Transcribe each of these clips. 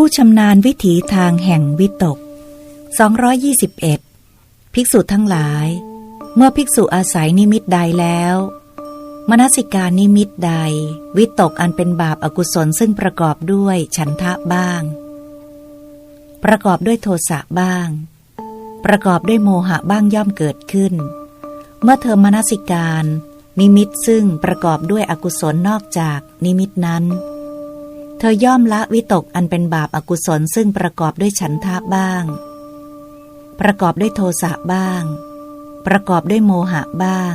ผู้ชำนาญวิถีทางแห่งวิตก 221 ภิกษุทั้งหลาย เมื่อภิกษุอาศัยนิมิตใดแล้ว มนสิการนิมิตใด วิตกอันเป็นบาปอากุศลซึ่งประกอบด้วยฉันทะบ้าง ประกอบด้วยโทสะบ้าง ประกอบด้วยโมหะบ้างย่อมเกิดขึ้น เมื่อเธอมนสิการ นิมิตซึ่งประกอบด้วยอกุศลนอกจากนิมิตนั้น เธอย่อมละวิตกอันเป็นบาปอากุศลซึ่งประกอบด้วยฉันทะบ้าง ประกอบด้วยโทสะบ้าง ประกอบด้วยโมหะบ้าง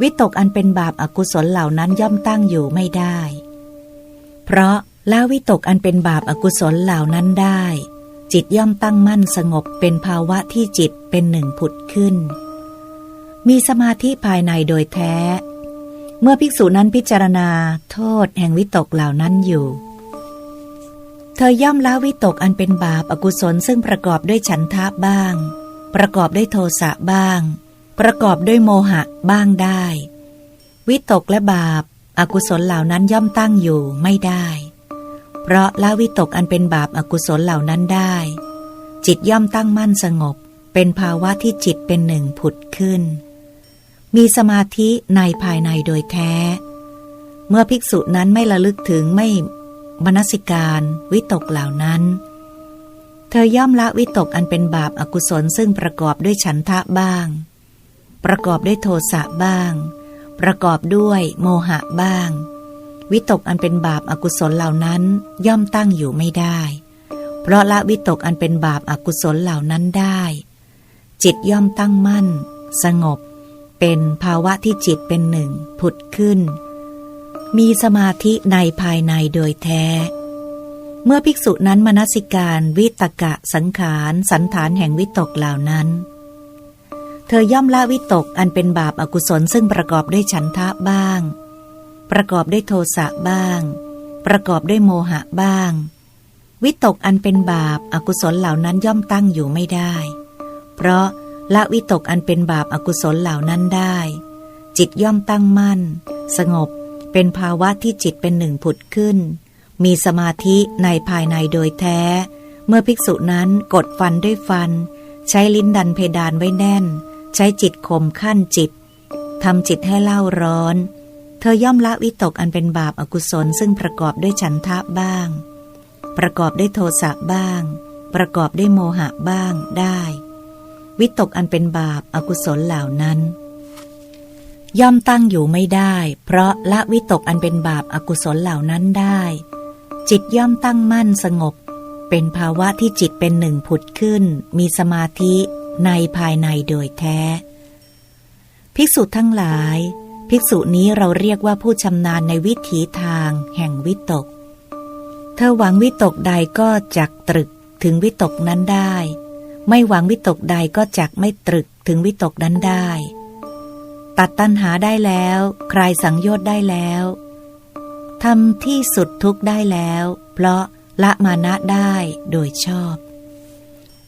วิตกอันเป็นบาปอากุศลเหล่านั้นย่อมตั้งอยู่ไม่ได้ เพราะละวิตกอันเป็นบาปอากุศลเหล่านั้นได้ จิตย่อมตั้งมั่นสงบเป็นภาวะที่จิตเป็นหนึ่งผุดขึ้น มีสมาธิภายในโดยแท้ เมื่อภิกษุนั้นพิจารณาโทษแห่งวิตกเหล่านั้นอยู่ เธอย่อมละวิตกอันเป็นบาปอกุศลซึ่งประกอบด้วยฉันทะบ้าง ประกอบด้วยโทสะบ้าง ประกอบด้วยโมหะบ้างได้ วิตกและบาปอากุศลเหล่านั้นย่อมตั้งอยู่ไม่ได้ เพราะละวิตกอันเป็นบาปอากุศลเหล่านั้นได้ จิตย่อมตั้งมั่นสงบ เป็นภาวะที่จิตเป็นหนึ่งผุดขึ้น มีสมาธิในภายในโดยแท้ เมื่อภิกษุนั้นไม่ระลึกถึงไม่มนสิการวิตกเหล่านั้น เธอย่อมละวิตกอันเป็นบาปอากุศลซึ่งประกอบด้วยฉันทะบ้าง ประกอบด้วยโทสะบ้าง ประกอบด้วยโมหะบ้าง วิตกอันเป็นบาปอากุศลเหล่านั้นย่อมตั้งอยู่ไม่ได้ เพราะละวิตกอันเป็นบาปอากุศลเหล่านั้นได้ จิตย่อมตั้งมั่น สงบ เป็นภาวะที่จิตเป็นหนึ่ง ผุดขึ้น มีสมาธิในภายในโดยแท้ เมื่อภิกษุนั้นมนสิการวิตกะสังขารสันฐานแห่งวิตกเหล่านั้น เธอย่อมละวิตกอันเป็นบาปอากุศลซึ่งประกอบด้วยฉันทะบ้าง ประกอบด้วยโทสะบ้าง ประกอบด้วยโมหะบ้าง วิตกอันเป็นบาปอากุศลเหล่านั้นย่อมตั้งอยู่ไม่ได้ เพราะ ละวิตกอันเป็นบาปอากุศลเหล่านั้นได้ จิตย่อมตั้งมั่น สงบเป็นภาวะที่จิตเป็นหนึ่งผุดขึ้น มีสมาธิในภายในโดยแท้ เมื่อภิกษุนั้นกดฟันด้วยฟัน ใช้ลิ้นดันเพดานไว้แน่น ใช้จิตข่มขั้นจิตทำจิตให้เล่าร้อน เธอย่อมละวิตกอันเป็นบาปอากุศลซึ่งประกอบด้วยฉันทะบ้าง ประกอบด้วยโทสะบ้าง ประกอบด้วยโมหะบ้างได้ วิตกอันเป็นบาปอากุศลเหล่านั้น ย่อมตั้งอยู่ไม่ได้ เพราะละวิตกอันเป็นบาปอากุศลเหล่านั้นได้ จิตย่อมตั้งมั่นสงบ เป็นภาวะที่จิตเป็นหนึ่งผุดขึ้น มีสมาธิในภายในโดยแท้ ภิกษุทั้งหลาย ภิกษุนี้เราเรียกว่าผู้ชำนาญในวิถีทางแห่งวิตก เธอหวังวิตกใดก็จักตรึกถึงวิตกนั้นได้ ไม่หวังวิตกใดก็จักไม่ตรึกถึงวิตกนั้นได้ ตัดตัณหาได้แล้วคลายสังโยชน์ได้แล้วทำที่สุดทุกได้แล้ว เพราะละมานะได้โดยชอบ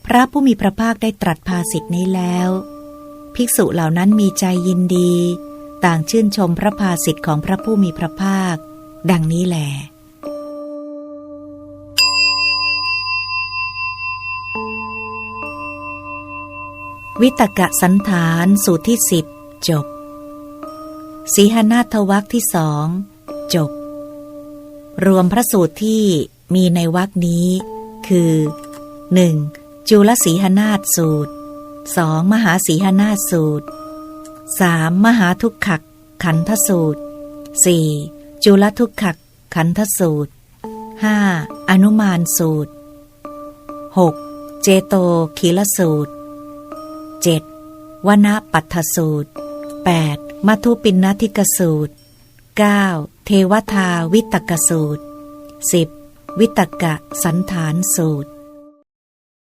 พระผู้มีพระภาคได้ตรัสภาสิทธินี้แล้ว ภิกษุเหล่านั้นมีใจยินดี ต่างชื่นชมพระภาสิทธิ์ของพระผู้มีพระภาค ดังนี้แหละ วิตกะสันฐานสูตรที่สิบจบ สีหนาทวักที่สองจบ รวมพระสูตรที่มีในวักนี้ คือ 1. จุลสีหนาฏสูตร 2. มหาสีหนาฏสูตร 3. มหาทุกขักขันธสูตร 4. จุลทุกขักขันธสูตร 5. อนุมานสูตร 6. เจโตคีลสูตร 7. วณปัทสูตร 8. มัทุปินนทิกสูตร 9. เทวทาวิตกสูตร 10. วิตกะสันฐานสูตร